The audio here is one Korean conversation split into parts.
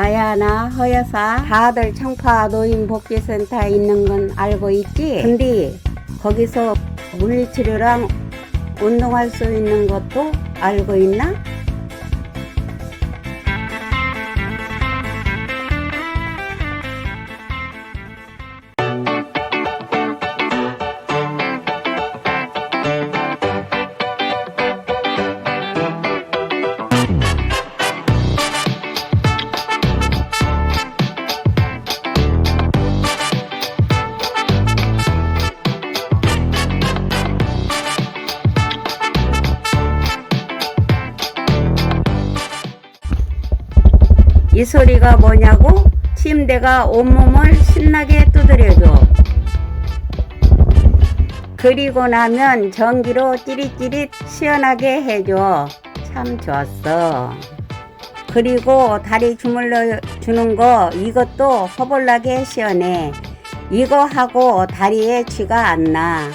나야 나 허여사 다들 청파 노인복지센터에 있는 건 알고 있지? 근데 거기서 물리치료랑 운동할 수 있는 것도 알고 있나? 이 소리가 뭐냐고? 침대가 온몸을 신나게 두드려줘. 그리고 나면 전기로 찌릿찌릿 시원하게 해줘. 참 좋았어. 그리고 다리 주물러 주는 거 이것도 허벌나게 시원해. 이거 하고 다리에 쥐가 안 나.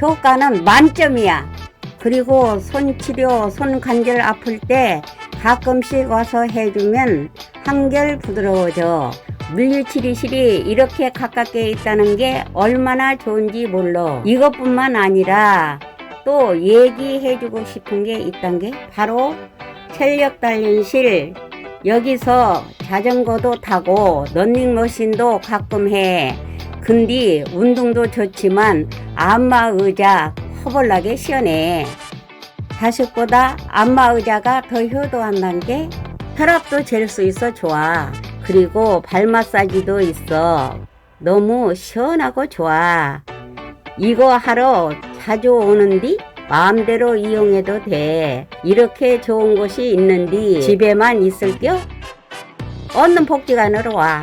효과는 만점이야. 그리고 손 치료, 손 관절 아플 때 가끔씩 와서 해주면 한결 부드러워져. 물리치료실이 이렇게 가깝게 있다는 게 얼마나 좋은지 몰라. 이것뿐만 아니라 또 얘기해주고 싶은 게 있단 게 바로 체력 단련실. 여기서 자전거도 타고 런닝머신도 가끔 해. 근데 운동도 좋지만 안마 의자 허벌나게 시원해. 자식보다 안마 의자가 더 효도한다는 게 혈압도 잴 수 있어 좋아. 그리고 발 마사지도 있어. 너무 시원하고 좋아. 이거 하러 자주 오는디 마음대로 이용해도 돼. 이렇게 좋은 곳이 있는디 집에만 있을겨? 얻는 복지관으로 와.